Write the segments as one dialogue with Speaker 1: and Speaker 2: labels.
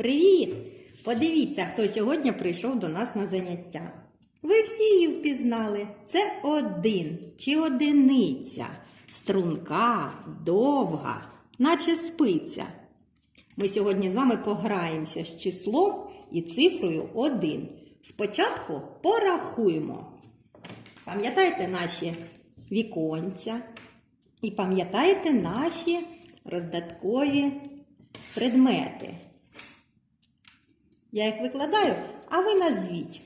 Speaker 1: Привіт! Подивіться, хто сьогодні прийшов до нас на заняття. Ви всі її впізнали. Це один чи одиниця, струнка, довга, наче спиця. Ми сьогодні з вами пограємося з числом і цифрою 1. Спочатку порахуємо. Пам'ятаєте наші віконця і пам'ятаєте наші роздаткові предмети. Я їх викладаю, а ви назвіть,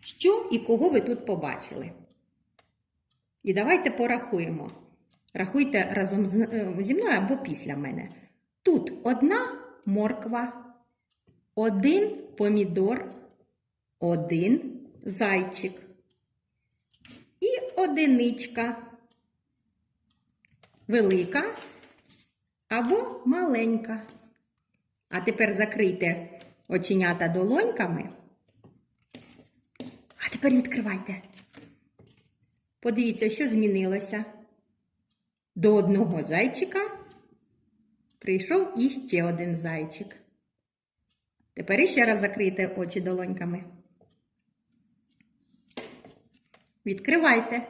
Speaker 1: що і кого ви тут побачили. І давайте порахуємо. Рахуйте разом е, зі мною або після мене. Тут одна морква, один помідор, один зайчик і одиничка. Велика або маленька. А тепер закрийте оченята долоньками. А тепер відкривайте. Подивіться, що змінилося. До одного зайчика прийшов іще один зайчик. Тепер іще раз закрийте очі долоньками. Відкривайте.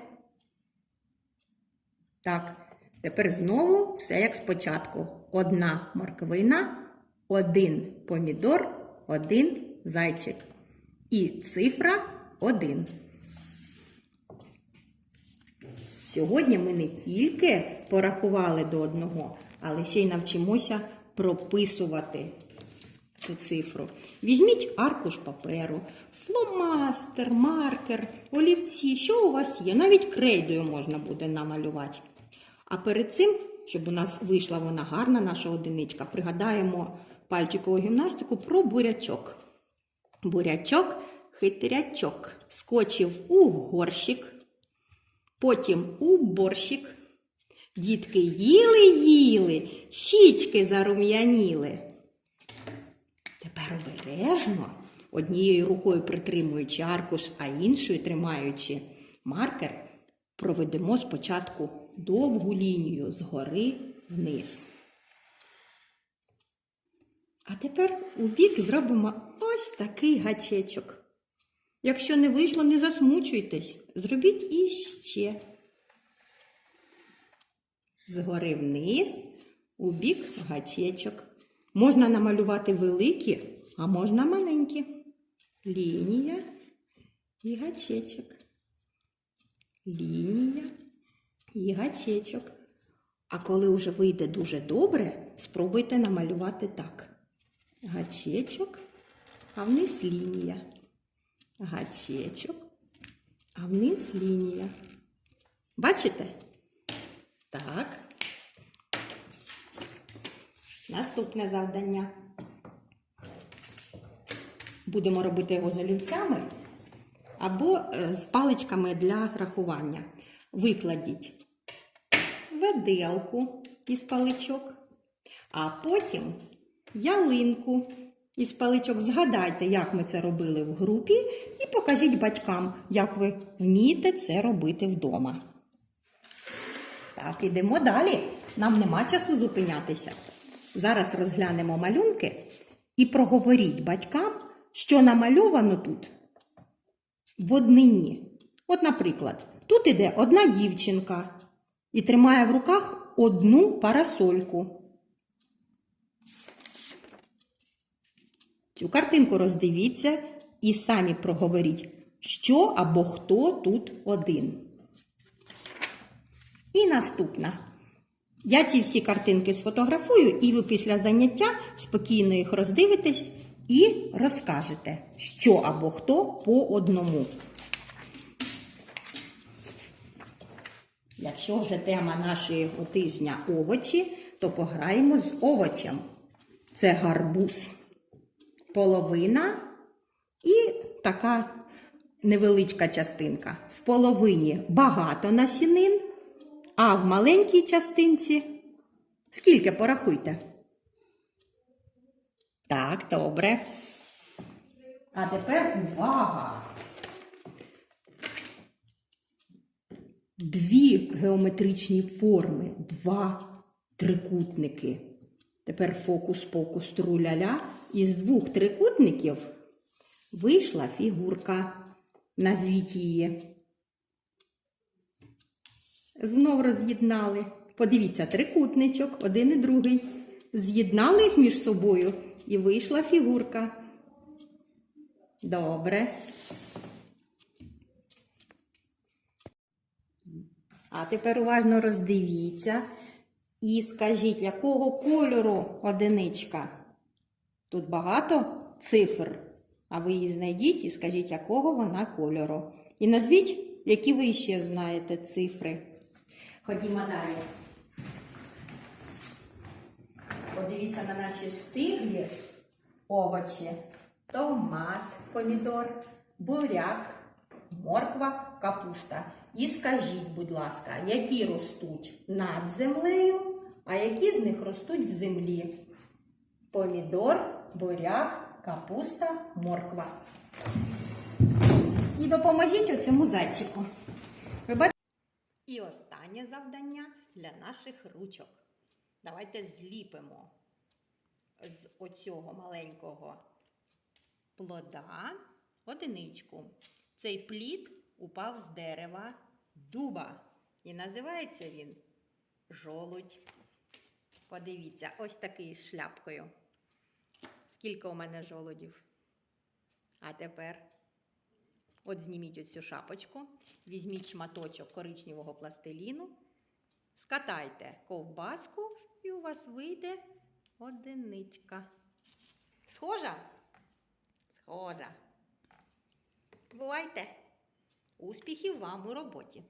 Speaker 1: Так, тепер знову все як спочатку. Одна морквина, один помідор, один зайчик. І цифра один. Сьогодні ми не тільки порахували до одного, але ще й навчимося прописувати цю цифру. Візьміть аркуш паперу, фломастер, маркер, олівці, що у вас є. Навіть крейдою можна буде намалювати. А перед цим, щоб у нас вийшла вона гарна, наша одиничка, пригадаємо пальчикову гімнастику про бурячок. Бурячок, хитрячок, скочив у горщик, потім у борщик. Дітки їли-їли, щічки зарум'яніли. Тепер обережно, однією рукою притримуючи аркуш, а іншою тримаючи маркер, проведемо спочатку довгу лінію згори вниз. А тепер у бік зробимо ось такий гачечок. Якщо не вийшло, не засмучуйтесь, зробіть іще. Згори вниз, у бік гачечок. Можна намалювати великі, а можна маленькі. Лінія і гачечок. Лінія і гачечок. А коли вже вийде дуже добре, спробуйте намалювати так. Гачечок, а вниз лінія. Гачечок, а вниз лінія. Бачите? Так. Наступне завдання. Будемо робити його з олівцями або е, з паличками для рахування. Викладіть веделку із паличок, а потім ялинку із паличок. Згадайте, як ми це робили в групі, і покажіть батькам, як ви вмієте це робити вдома. Так, ідемо далі. Нам нема часу зупинятися. Зараз розглянемо малюнки і проговоріть батькам, що намальовано тут в однині. От, наприклад, тут іде одна дівчинка і тримає в руках одну парасольку. Цю картинку роздивіться і самі проговоріть, що або хто тут один. І наступна. Я ці всі картинки сфотографую, і ви після заняття спокійно їх роздивитесь і розкажете, що або хто по одному. Якщо вже тема нашої тижня овочі, то пограємо з овочем. Це гарбуз, половина і така невеличка частинка. В половині багато насінин, а в маленькій частинці скільки порахуйте? Так, добре. А тепер увага. Дві геометричні форми, два трикутники. Тепер фокус-покус труляля. Із двох трикутників вийшла фігурка. Назвіть її. Знов роз'єднали. Подивіться, трикутничок, один і другий. З'єднали їх між собою і вийшла фігурка. Добре. А тепер уважно роздивіться і скажіть, якого кольору одиничка? Тут багато цифр, а ви її знайдіть і скажіть, якого вона кольору. І назвіть, які ви ще знаєте цифри. Ходімо далі. Подивіться на наші стиглі овочі. Томат, помідор, буряк, морква, капуста. І скажіть, будь ласка, які ростуть над землею, а які з них ростуть в землі? Помідор, буряк, капуста, морква. І допоможіть оцьому зайчику. Ви бачите? І останнє завдання для наших ручок. Давайте зліпимо з оцього маленького плода одиничку. Цей плід упав з дерева дуба. І називається він жолудь. Подивіться, ось такий з шляпкою. Скільки у мене жолудів? А тепер от зніміть оцю шапочку, візьміть шматочок коричневого пластиліну, скатайте ковбаску, і у вас вийде одиничка. Схожа? Схожа. Бувайте! Успіхів вам у роботі!